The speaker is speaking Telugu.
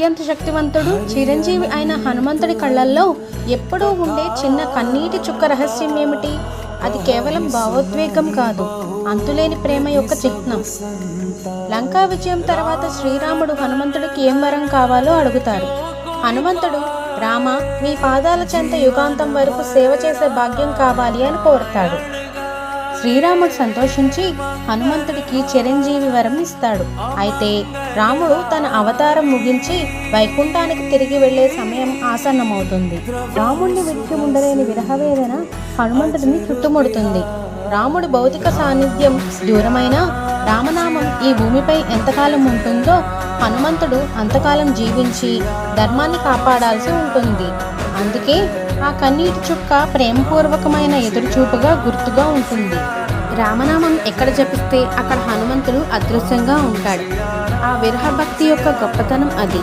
అత్యంత శక్తివంతుడు చిరంజీవి అయిన హనుమంతుడి కళ్ళల్లో ఎప్పుడూ ఉండే చిన్న కన్నీటి చుక్క రహస్యం ఏమిటి? అది కేవలం భావోద్వేగం కాదు అంతులేని ప్రేమ యొక్క చిహ్నం. లంకా విజయం తర్వాత శ్రీరాముడు హనుమంతుడికి ఏం వరం కావాలో అడుగుతారు. హనుమంతుడు రామ మీ పాదాల చెంత యుగాంతం వరకు సేవ చేసే భాగ్యం కావాలి అని కోరుతాడు. శ్రీరాముడు సంతోషించి హనుమంతుడికి చిరంజీవి వరం ఇస్తాడు. అయితే రాముడు తన అవతారం ముగించి వైకుంఠానికి తిరిగి వెళ్ళే సమయం ఆసన్నమవుతుంది. రాముడిని విడిచి ఉండలేని విరహవేదన హనుమంతుడిని చుట్టుముడుతుంది. రాముడి భౌతిక సాన్నిధ్యం దూరమైన రామనామం ఈ భూమిపై ఎంతకాలం ఉంటుందో హనుమంతుడు అంతకాలం జీవించి ధర్మాన్ని కాపాడాల్సి ఉంటుంది. అందుకే ఆ కన్నీటి చుక్క ప్రేమపూర్వకమైన ఎదురుచూపుగా గుర్తుగా ఉంటుంది. రామనామం ఎక్కడ జపిస్తే అక్కడ హనుమంతుడు అదృశ్యంగా ఉంటాడు. ఆ విరహ భక్తి యొక్క గొప్పతనం అది.